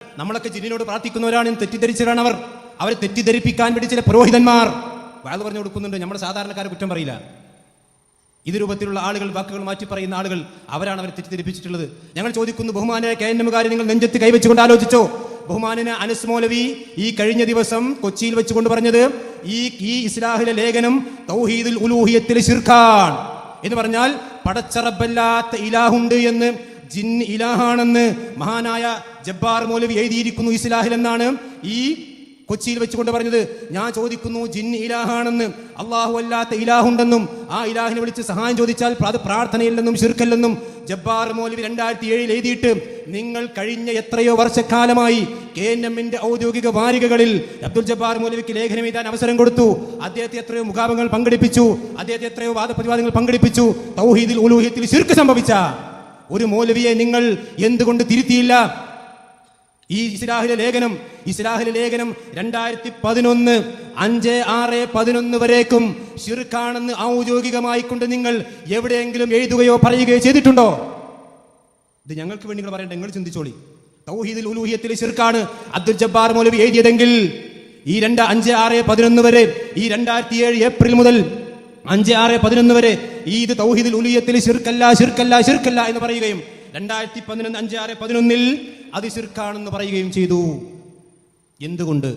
നമ്മളൊക്കെ ജിന്നിനോട് പ്രാർത്ഥിക്കുന്നവരാണ് തെറ്റിദ്ധരിച്ചവരാണ് അവർ. അവരെ തെറ്റിദ്ധരിപ്പിക്കാൻ വേണ്ടി ചില പുരോഹിതന്മാർ വാത് പറഞ്ഞു കൊടുക്കുന്നുണ്ട്. നമ്മുടെ സാധാരണക്കാരെ കുറ്റം പറയില്ല. ഇത് രൂപത്തിലുള്ള ആളുകൾ വാക്കുകൾ മാറ്റി പറയുന്ന ആളുകൾ അവരാണ് അവരെ തെറ്റിദ്ധരിപ്പിച്ചിട്ടുള്ളത്. ഞങ്ങൾ ചോദിക്കുന്നു ബഹുമാനായ കെ എൻ എമ്മുകാരെ നിങ്ങൾ നെഞ്ചത്ത് കൈവച്ചുകൊണ്ട് ആലോചിച്ചോ? ബഹുമാനന അനസ് മൗലവി ഈ കഴിഞ്ഞ ദിവസം കൊച്ചിയിൽ വെച്ചുകൊണ്ട് പറഞ്ഞത് ഈ ഈ ഇസ്ലാഹിലെ ലേഖനം തൗഹീദുൽ ഉലൂഹിയത്തിലെ ശിർഖാൻ എന്ന് പറഞ്ഞാൽ പടച്ചറബല്ലാത്ത ഇലാഹുണ്ട് എന്ന് ജിൻ ഇലാഹാണെന്ന് മഹാനായ ജബ്ബാർ മൗലവി എഴുതിയിരിക്കുന്നു ഇസ്ലാഹിൽ എന്നാണ് ഈ കൊച്ചിയിൽ വെച്ചുകൊണ്ട് പറഞ്ഞത്. ഞാൻ ചോദിക്കുന്നു ജിൻ ഇലാഹാണെന്ന് അള്ളാഹു അല്ലാത്ത ഇലാഹുണ്ടെന്നും ആ ഇലാഹിനെ വിളിച്ച് സഹായം ചോദിച്ചാൽ അത് പ്രാർത്ഥനയില്ലെന്നും ശിർക്കല്ലെന്നും ജബ്ബാർ മൗലവി രണ്ടായിരത്തി ഏഴിൽ എഴുതിയിട്ട് നിങ്ങൾ കഴിഞ്ഞ എത്രയോ വർഷക്കാലമായി കെ എൻ എമ്മിന്റെ ഔദ്യോഗിക വാരികകളിൽ അബ്ദുൽ ജബ്ബാർ മൗലവിക്ക് ലേഖനം എഴുതാൻ അവസരം കൊടുത്തു. അദ്ദേഹത്തെ എത്രയോ മുഖാമുഖങ്ങൾ പങ്കെടുപ്പിച്ചു. അദ്ദേഹത്തെ എത്രയോ വാദപ്രതിവാദങ്ങൾ പങ്കെടുപ്പിച്ചു. തൗഹീദിൽ ഉലൂഹിയത്തിൽ ശിർക്ക് സംഭവിച്ച ഒരു മൗലവിയെ നിങ്ങൾ എന്തുകൊണ്ട് തിരുത്തിയില്ല? ഈ ഇസ്ലാഹിലെ ലേഖനം ഇസ്ലാഹിലെ ലേഖനം രണ്ടായിരത്തി പതിനൊന്ന് അഞ്ച് ആറ് പതിനൊന്ന് വരേക്കും ഔദ്യോഗികമായി കൊണ്ട് നിങ്ങൾ എവിടെയെങ്കിലും എഴുതുകയോ പറയുകയോ ചെയ്തിട്ടുണ്ടോ? ഇത് ഞങ്ങൾക്ക് വേണ്ടി നിങ്ങൾ പറയണ്ട നിങ്ങൾ ചിന്തിച്ചോളി. തൗഹീദിൽ ഉലൂഹിയത്തിൽ ഷിർക്കാണ് അബ്ദുൽ ജബ്ബാർ മൗലവി എഴുതിയതെങ്കിൽ ഈ രണ്ട് അഞ്ച് ആറ് പതിനൊന്ന് വരെ ഈ രണ്ടായിരത്തി ഏഴ് ഏപ്രിൽ മുതൽ അഞ്ച് ആറ് പതിനൊന്ന് വരെ ഈ ഇത് തൗഹീദിൽ ഉലിയത്തിൽ ശിർക്കല്ല ശിർക്കല്ല ശിർക്കല്ല എന്ന് പറയുകയും രണ്ടായിരത്തി പതിനൊന്ന് അഞ്ച് ആറ് പതിനൊന്നിൽ അത് ശിർക്കാണെന്ന് പറയുകയും ചെയ്തു. എന്തുകൊണ്ട്?